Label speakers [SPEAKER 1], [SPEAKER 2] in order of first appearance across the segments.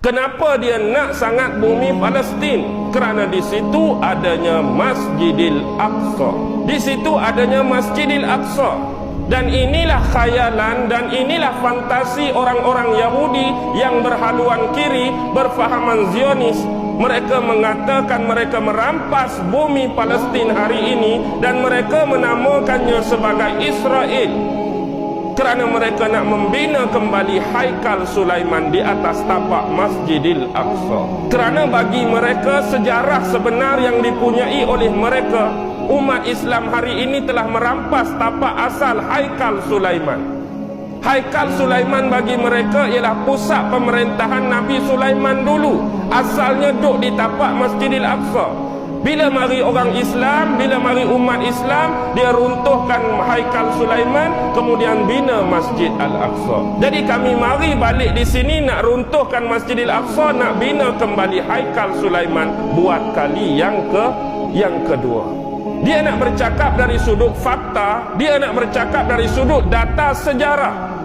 [SPEAKER 1] Kenapa dia nak sangat bumi Palestin? Kerana di situ adanya Masjidil Aqsa. Di situ adanya Masjidil Aqsa. Dan inilah khayalan dan inilah fantasi orang-orang Yahudi yang berhaluan kiri, berfahaman Zionis. Mereka mengatakan mereka merampas bumi Palestin hari ini dan mereka menamakannya sebagai Israel kerana mereka nak membina kembali Haikal Sulaiman di atas tapak Masjidil Aqsa. Kerana bagi mereka sejarah sebenar yang dipunyai oleh mereka, umat Islam hari ini telah merampas tapak asal Haikal Sulaiman. Haikal Sulaiman bagi mereka ialah pusat pemerintahan Nabi Sulaiman dulu. Asalnya duduk di tapak Masjidil Aqsa. Bila mari orang Islam, bila mari umat Islam, dia runtuhkan Haikal Sulaiman, kemudian bina Masjid Al-Aqsa. Jadi kami mari balik di sini nak runtuhkan Masjid Al-Aqsa, nak bina kembali Haikal Sulaiman buat kali yang ke yang kedua. Dia nak bercakap dari sudut fakta, dia nak bercakap dari sudut data sejarah.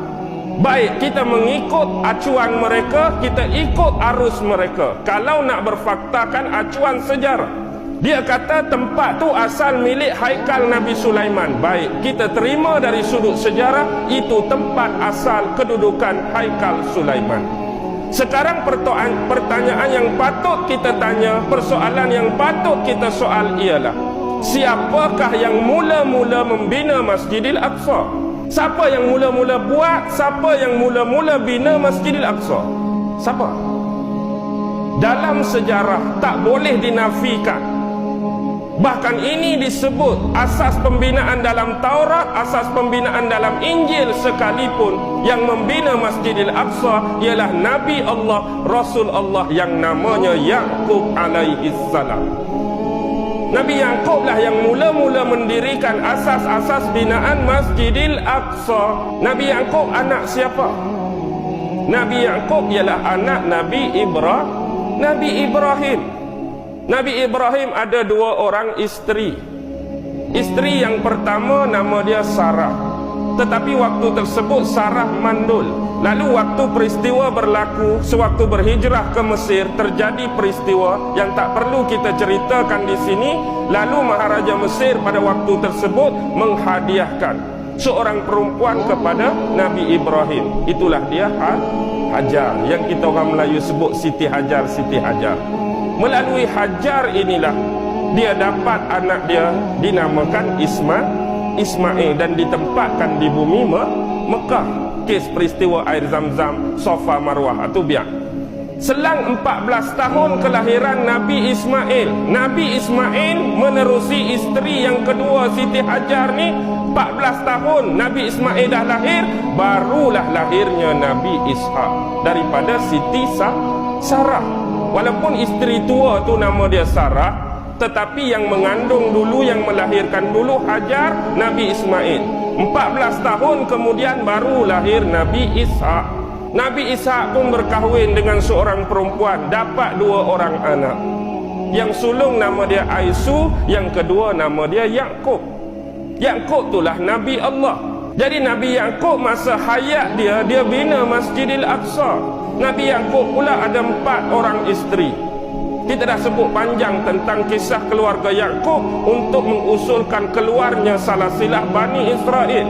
[SPEAKER 1] Baik, kita mengikut acuan mereka, kita ikut arus mereka. Kalau nak berfaktakan acuan sejarah, dia kata tempat tu asal milik Haikal Nabi Sulaiman. Baik, kita terima dari sudut sejarah itu tempat asal kedudukan Haikal Sulaiman. Sekarang pertanyaan yang patut kita tanya, persoalan yang patut kita soal ialah siapakah yang mula-mula membina Masjidil Aqsa? Siapa yang mula-mula buat? Siapa yang mula-mula bina Masjidil Aqsa? Siapa? Dalam sejarah tak boleh dinafikan Bahkan ini disebut asas pembinaan dalam Taurat, asas pembinaan dalam Injil sekalipun yang membina Masjidil Aqsa ialah Nabi Allah, Rasul Allah yang namanya Yaqub alaihi salam. Nabi Yaqub lah yang mula-mula mendirikan asas-asas binaan Masjidil Aqsa. Nabi Yaqub anak siapa? Nabi Yaqub ialah anak Nabi Ibrahim. Nabi Ibrahim Nabi Ibrahim ada dua orang isteri. Isteri yang pertama nama dia Sarah. Tetapi waktu tersebut Sarah mandul. Lalu waktu peristiwa berlaku, sewaktu berhijrah ke Mesir, terjadi peristiwa yang tak perlu kita ceritakan di sini. Lalu Maharaja Mesir pada waktu tersebut menghadiahkan seorang perempuan kepada Nabi Ibrahim. Itulah dia Hajar yang kita orang Melayu sebut Siti Hajar, Siti Hajar melalui Hajar inilah dia dapat anak dia dinamakan Isma Ismail dan ditempatkan di bumi Me Mekah. Kes peristiwa air zam-zam Sofa Marwah atau biar Selang 14 tahun kelahiran Nabi Ismail. Nabi Ismail menerusi isteri yang kedua Siti Hajar ni. 14 tahun Nabi Ismail dah lahir Barulah lahirnya Nabi Ishak Daripada Siti Sarah Walaupun isteri tua tu nama dia Sarah Tetapi yang mengandung dulu Yang melahirkan dulu Hajar Nabi Ismail. 14 tahun kemudian baru lahir Nabi Ishak. Nabi Ishak pun berkahwin dengan seorang perempuan Dapat dua orang anak. Yang sulung nama dia Aisu Yang kedua nama dia Yaakob. Yaakob itulah Nabi Allah Jadi Nabi Yaakob masa hayat dia Dia bina Masjidil Aqsa Nabi Yaakob pula ada empat orang isteri. Kita dah sebut panjang tentang kisah keluarga Yaakob untuk mengusulkan keluarnya salah silah Bani Israel.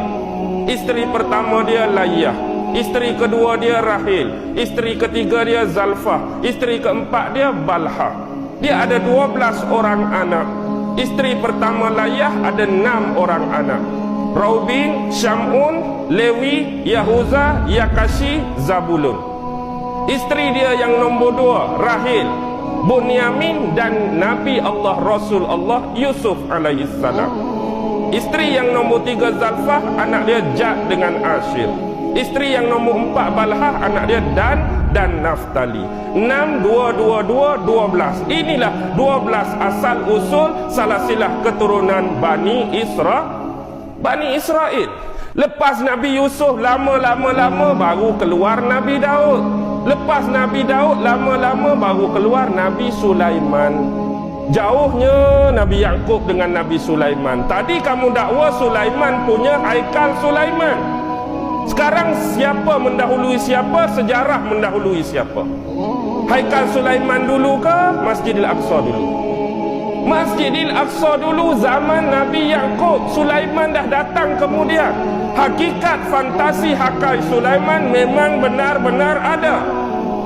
[SPEAKER 1] Isteri pertama dia Layah. Isteri kedua dia Rahil. Isteri ketiga dia Zalfah. Isteri keempat dia Balha. Dia ada dua belas orang anak. Isteri pertama Layah ada enam orang anak. Raubin, Syamun, Lewi, Yahuza, Yakashi, Zabulun. Isteri dia yang nombor dua Rahil Bunyamin dan Nabi Allah Rasul Allah Yusuf alaihissalam Isteri yang nombor tiga Zalfah Anak dia Jad dengan Ashir. Isteri yang nombor empat Balha Anak dia Dan dan Naftali. Enam, dua, dua, dua, dua belas. Inilah dua belas asal usul Salah silah keturunan Bani Isra Bani Israel Lepas Nabi Yusuf lama-lama-lama Baru keluar Nabi Daud Lepas Nabi Daud lama-lama baru keluar Nabi Sulaiman. Jauhnya Nabi Yakub dengan Nabi Sulaiman. Tadi kamu dakwa Sulaiman punya Haikal Sulaiman. Sekarang siapa mendahului siapa? Sejarah mendahului siapa? Haikal Sulaiman dulu ke Masjidil Aqsa dulu? Masjidil Aqsa dulu zaman Nabi Yaakob Sulaiman dah datang kemudian. Hakikat fantasi Hakai Sulaiman memang benar-benar ada.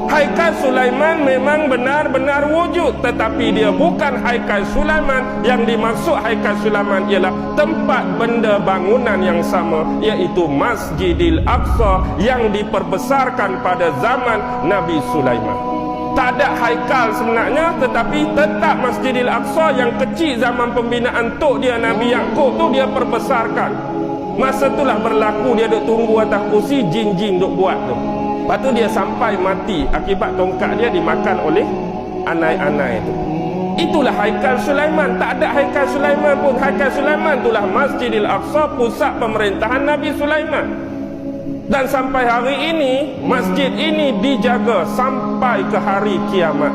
[SPEAKER 1] Haikal Sulaiman memang benar-benar wujud Tetapi dia bukan Haikal Sulaiman. Yang dimaksud Haikal Sulaiman ialah Tempat benda bangunan yang sama Iaitu Masjidil Aqsa Yang diperbesarkan pada zaman Nabi Sulaiman tak ada haikal sebenarnya tetapi tetap Masjidil Aqsa yang kecil zaman pembinaan tok dia Nabi Yaakob tu dia perbesarkan. Masa itulah berlaku dia duk tunggu atas kursi jin-jin duk buat tu. Lepas tu dia sampai mati akibat tongkat dia dimakan oleh anai-anai tu. Itulah haikal Sulaiman. Tak ada haikal Sulaiman pun. Haikal Sulaiman itulah Masjidil Aqsa pusat pemerintahan Nabi Sulaiman dan sampai hari ini masjid ini dijaga sampai ke hari kiamat.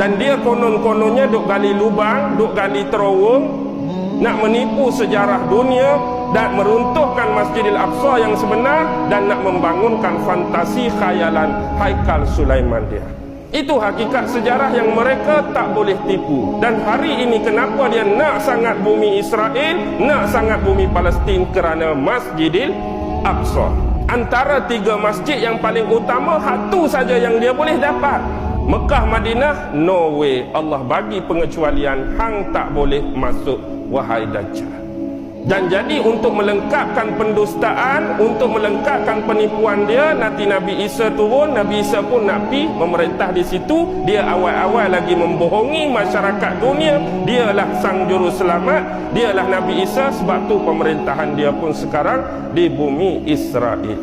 [SPEAKER 1] Dan dia konon-kononnya duk gali lubang, duk gali terowong nak menipu sejarah dunia dan meruntuhkan Masjidil Aqsa yang sebenar dan nak membangunkan fantasi khayalan Haikal Sulaiman dia. Itu hakikat sejarah yang mereka tak boleh tipu. Dan hari ini kenapa dia nak sangat bumi Israel, nak sangat bumi Palestin kerana Masjidil Aqsa antara tiga masjid yang paling utama satu saja yang dia boleh dapat. Mekah Madinah no way. Allah bagi pengecualian hang tak boleh masuk wahai dajjal dan jadi untuk melengkapkan pendustaan untuk melengkapkan penipuan dia nanti Nabi Isa turun Nabi Isa pun nak pi memerintah di situ. Dia awal-awal lagi membohongi masyarakat dunia. Dialah sang juru selamat dialah Nabi Isa. Sebab tu pemerintahan dia pun sekarang di bumi Israel